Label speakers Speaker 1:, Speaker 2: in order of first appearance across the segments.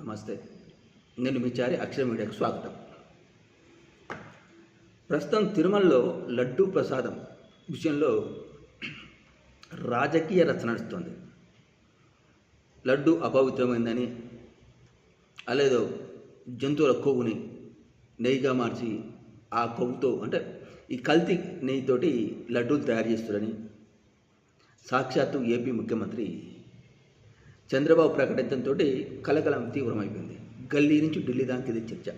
Speaker 1: నమస్తే. నేను మీ చారి అక్షర మీడియాకు స్వాగతం. ప్రస్తుతం తిరుమలలో లడ్డూ ప్రసాదం విషయంలో రాజకీయ రచన నడుస్తుంది. లడ్డు అపవిత్రమైందని అలేదో జంతువుల కొవ్వుని నెయ్యిగా మార్చి ఆ కొవ్వుతో అంటే ఈ కల్తీ నెయ్యితోటి లడ్డూలు తయారు చేస్తారని సాక్షాత్తు ఏపీ ముఖ్యమంత్రి చంద్రబాబు ప్రకటించడంతో కలకలం తీవ్రమైపోయింది. గల్లీ నుంచి ఢిల్లీ దానికి ఇది చర్చ.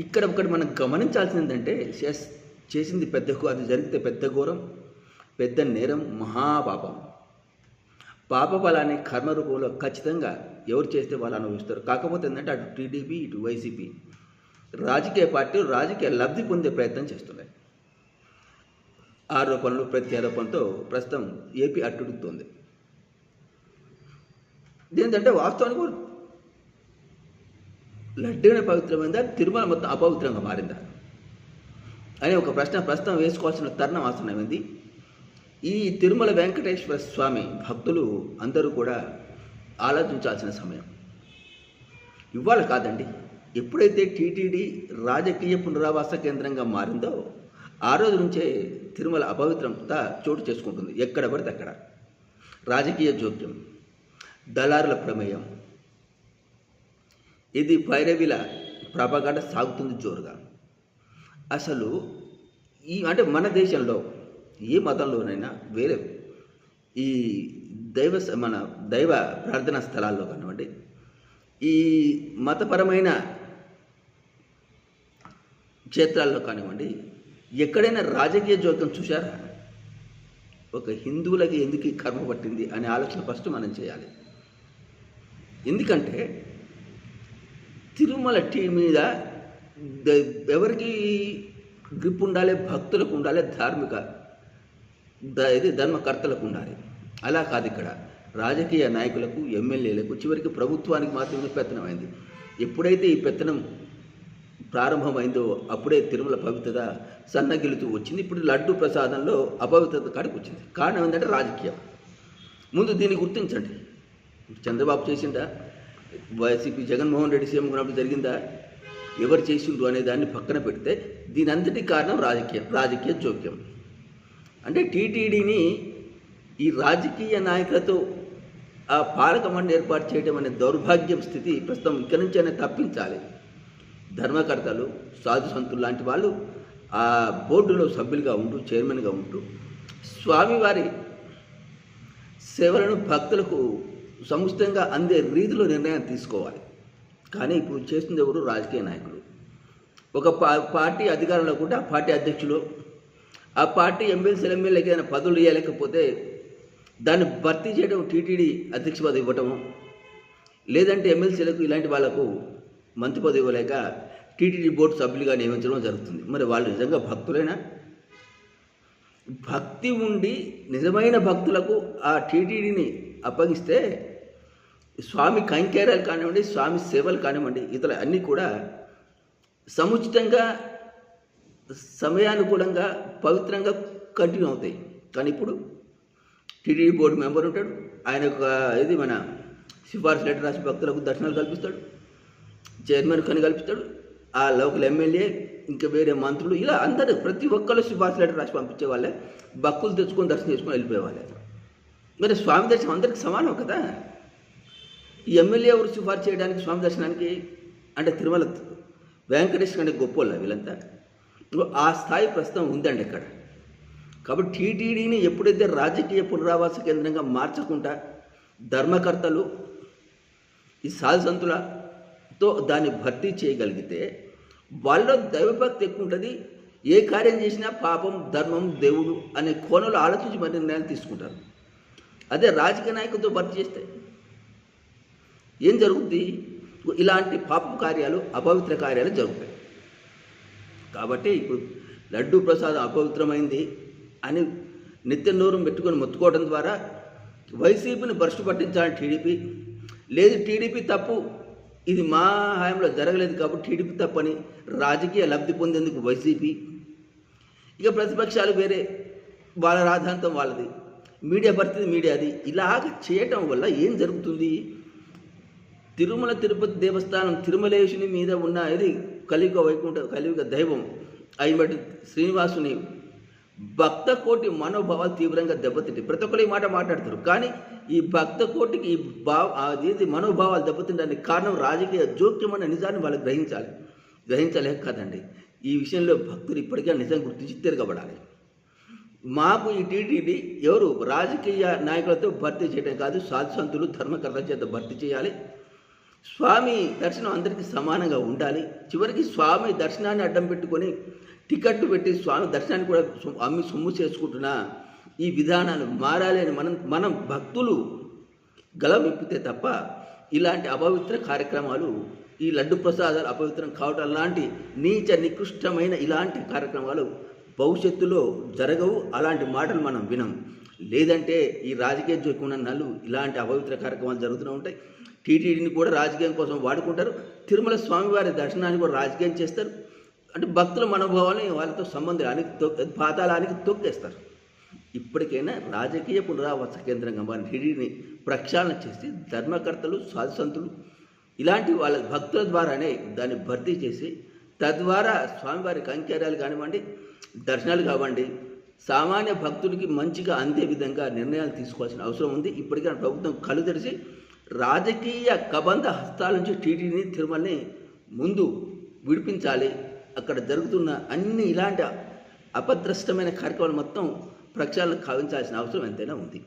Speaker 1: ఇక్కడ ఒకటి మనం గమనించాల్సింది ఏంటంటే చేస్- చేసింది పెద్ద అది జరిగితే పెద్ద ఘోరం పెద్ద నేరం మహాపాపం. పాప బలాన్ని కర్మ రూపంలో ఖచ్చితంగా ఎవరు చేస్తే వాళ్ళు అనుభవిస్తారు. కాకపోతే ఏంటంటే అటు టీడీపీ ఇటు వైసీపీ రాజకీయ పార్టీలు రాజకీయ లబ్ధి పొందే ప్రయత్నం చేస్తున్నాయి. ఆరోపణలు ప్రత్యారోపణతో ప్రస్తుతం ఏపీ అట్టుడుతోంది. ఏంటంటే వాస్తవానికి లడ్డుగానే పవిత్రమైందా తిరుమల మొత్తం అపవిత్రంగా మారిందా? అనే ఒక ప్రశ్న ప్రస్తుతం వేసుకోవాల్సిన తరుణం ఆసనమైంది ఈ తిరుమల వెంకటేశ్వర స్వామి భక్తులు అందరూ కూడా ఆలోచించాల్సిన సమయం. ఇవాళ కాదండి ఎప్పుడైతే టీటీడీ రాజకీయ పునరావాస కేంద్రంగా మారిందో ఆ రోజు నుంచే తిరుమల అపవిత్రత చోటు చేసుకుంటుంది ఎక్కడ పడితే అక్కడ. రాజకీయ జోక్యం. దళారుల ప్రమేయం. ఇది భైరవిల ప్రభాగండ సాగుతుంది జోరుగా. అసలు ఈ అంటే మన దేశంలో ఏ మతంలోనైనా వేరే ఈ దైవ మన దైవ ప్రార్థనా స్థలాల్లో కానివ్వండి ఈ మతపరమైన క్షేత్రాల్లో కానివ్వండి ఎక్కడైనా రాజకీయ జోక్యం చూశారా? ఒక హిందువులకి ఎందుకు కర్మ పట్టింది అనే ఆలోచన ఫస్ట్ మనం చేయాలి. ఎందుకంటే తిరుమల టీ మీద ఎవరికి గ్రిప్ ఉండాలి భక్తులకు ఉండాలి ధార్మిక ఇది ధర్మకర్తలకు ఉండాలి. అలా కాదు ఇక్కడ. రాజకీయ నాయకులకు ఎమ్మెల్యేలకు చివరికి ప్రభుత్వానికి మాత్రమే పెత్తనమైంది. ఎప్పుడైతే ఈ పెత్తనం ప్రారంభమైందో అప్పుడే తిరుమల పవిత్రత సన్నగిలుతూ వచ్చింది. ఇప్పుడు లడ్డు ప్రసాదంలో అపవిత్రత కాడికి వచ్చింది కారణం ఏంటంటే రాజకీయం. ముందు దీన్ని గుర్తించండి. చంద్రబాబు చేసిందా? వైసీపీ జగన్మోహన్ రెడ్డి సీఎం ఉన్నప్పుడు జరిగిందా? ఎవరు చేసిండ్రు అనే దాన్ని పక్కన పెడితే దీని అంతటి కారణం రాజకీయం రాజకీయ జోక్యం. అంటే టీటీడీని ఈ రాజకీయ నాయకులతో ఆ పాలక మండలి ఏర్పాటు చేయడం అనే దౌర్భాగ్యం స్థితి ప్రస్తుతం ఇక్కడి నుంచైనా తప్పించాలి. ధర్మకర్తలు సాధు సంతులు లాంటి వాళ్ళు ఆ బోర్డులో సభ్యులుగా ఉంటూ చైర్మన్గా ఉంటూ స్వామివారి సేవలను భక్తులకు సముచితంగా అందే రీతిలో నిర్ణయం తీసుకోవాలి. కానీ ఇప్పుడు చేస్తుంది ఎవరు? రాజకీయ నాయకులు. ఒక పా పార్టీ అధికారంలో కూడా ఆ పార్టీ అధ్యక్షులు ఆ పార్టీ ఎమ్మెల్సీలు ఎమ్మెల్యేకి ఏదైనా పదవులు ఇవ్వలేకపోతే దాన్ని భర్తీ చేయడం టీటీడీ అధ్యక్ష పదవి ఇవ్వటము లేదంటే ఎమ్మెల్సీలకు ఇలాంటి వాళ్ళకు మంత్రి పదవి ఇవ్వలేక టీటీడీ బోర్డు సభ్యులుగా నియమించడం జరుగుతుంది. మరి వాళ్ళు నిజంగా భక్తులైనా? భక్తి ఉండి నిజమైన భక్తులకు ఆ టీటీడీని అప్పగిస్తే స్వామి కంకేరాలు కానివ్వండి స్వామి సేవలు కానివ్వండి ఇతర అన్నీ కూడా సముచితంగా సమయానుకూలంగా పవిత్రంగా కంటిన్యూ అవుతాయి. కానీ ఇప్పుడు టీడీడీ బోర్డు మెంబర్ ఉంటాడు ఆయన ఒక ఇది మన సిఫార్సు లెటర్ రాసి భక్తులకు దర్శనాలు కల్పిస్తాడు చైర్మన్ కని కల్పిస్తాడు ఆ లోకల్ ఎమ్మెల్యే ఇంకా వేరే మంత్రులు ఇలా అందరూ ప్రతి ఒక్కరు సిఫార్సు లెటర్ రాసి పంపించే వాళ్ళే భక్తులు తెచ్చుకొని దర్శనం చేసుకొని వెళ్ళిపోయేవాళ్ళే. మరి స్వామి దర్శనం అందరికి సమానం కదా? ఈ ఎమ్మెల్యే ఎవరు సిఫార్సు చేయడానికి స్వామి దర్శనానికి? అంటే తిరుమల వెంకటేశ్వర కంటే గొప్ప వాళ్ళు వీళ్ళంతా ఆ స్థాయి ప్రస్తుతం ఉందండి ఇక్కడ. కాబట్టి టీటీడీని ఎప్పుడైతే రాజకీయ పునరావాస కేంద్రంగా మార్చకుండా ధర్మకర్తలు ఈ సాధుసంతులతో దాన్ని భర్తీ చేయగలిగితే వాళ్ళలో దైవభక్తి ఎక్కువ ఉంటుంది. ఏ కార్యం చేసినా పాపం ధర్మం దేవుడు అనే కోణంలో ఆలోచించి మరి నిర్ణయాలు తీసుకుంటారు. అదే రాజకీయ నాయకులతో భర్తీ చేస్తే ఏం జరుగుద్ది? ఇలాంటి పాప కార్యాలు అపవిత్ర కార్యాలు జరుగుతాయి. కాబట్టి ఇప్పుడు లడ్డూ ప్రసాదం అపవిత్రమైంది అని నిత్య నూరం పెట్టుకొని మొత్తుకోవడం ద్వారా వైసీపీని భ్రష్టు పట్టించాలని టీడీపీ. లేదు టీడీపీ తప్పు. ఇది మా హయాంలో జరగలేదు కాబట్టి టీడీపీ తప్పని రాజకీయ లబ్ధి పొందేందుకు వైసీపీ. ఇక ప్రతిపక్షాలు వేరే వాళ్ళ రాధాంతం వాళ్ళది. మీడియా పరిస్థితి మీడియాది ఇలాగ చేయటం వల్ల ఏం జరుగుతుంది? తిరుమల తిరుపతి దేవస్థానం తిరుమలేశుని మీద ఉన్న ఇది కలియుగ వైకుంఠ కలియుగ దైవం అయినటువంటి శ్రీనివాసుని భక్త కోటి మనోభావాలు తీవ్రంగా దెబ్బతింటాయి. ప్రతి ఒక్కరు ఈ మాట మాట్లాడతారు. కానీ ఈ భక్త కోటికి ఈ భావ అది మనోభావాలు దెబ్బతింటానికి కారణం రాజకీయ జోక్యం అనే నిజాన్ని వాళ్ళు గ్రహించాలి. గ్రహించలేక కాదండి. ఈ విషయంలో భక్తులు ఇప్పటికే నిజం గుర్తించి తిరగబడాలి. మాకు ఈ టీటీడీ ఎవరు రాజకీయ నాయకులతో భర్తీ చేయడం కాదు సాధుసంతులు ధర్మకర్తల చేత భర్తీ చేయాలి. స్వామి దర్శనం అందరికీ సమానంగా ఉండాలి. చివరికి స్వామి దర్శనాన్ని అడ్డం పెట్టుకొని టికెట్ పెట్టి స్వామి దర్శనాన్ని కూడా అమ్మి సొమ్ము చేసుకుంటున్న ఈ విధానాలు మారాలి అని మనం మనం భక్తులు గలవిప్పితే తప్ప ఇలాంటి అపవిత్ర కార్యక్రమాలు ఈ లడ్డు ప్రసాదాలు అపవిత్రం కావటం లాంటి నీచ నికృష్టమైన ఇలాంటి కార్యక్రమాలు భవిష్యత్తులో జరగవు అలాంటి మాటలు మనం వినం. లేదంటే ఈ రాజకీయ జోకున్న నలు ఇలాంటి అపవిత్ర కార్యక్రమాలు జరుగుతూనే ఉంటాయి. టీటీడీని కూడా రాజకీయం కోసం వాడుకుంటారు. తిరుమల స్వామివారి దర్శనాన్ని కూడా రాజకీయం చేస్తారు. అంటే భక్తుల మనోభావాన్ని వాళ్ళతో సంబంధానికి తొ పాతాళానికి తొక్కేస్తారు. ఇప్పటికైనా రాజకీయ పునరావాస కేంద్రంగా మన టీడీని ప్రక్షాళన చేసి ధర్మకర్తలు సాధుసంతులు ఇలాంటి వాళ్ళ భక్తుల ద్వారానే దాన్ని భర్తీ చేసి తద్వారా స్వామివారి కంకేరాలు కానివ్వండి దర్శనాలు కావండి. సామాన్య భక్తుడికి మంచిగా అందే విధంగా నిర్ణయాలు తీసుకోవాల్సిన అవసరం ఉంది. ఇప్పటికైనా ప్రభుత్వం కళ్ళు తెరిచి రాజకీయ కబంధ హస్తాల నుంచి టీటీని తిరుమలని ముందు విడిపించాలి. అక్కడ జరుగుతున్న అన్ని ఇలాంటి అపద్రష్టమైన కార్యక్రమాలు మొత్తం ప్రక్షాళన కావించాల్సిన అవసరం ఎంతైనా ఉంది.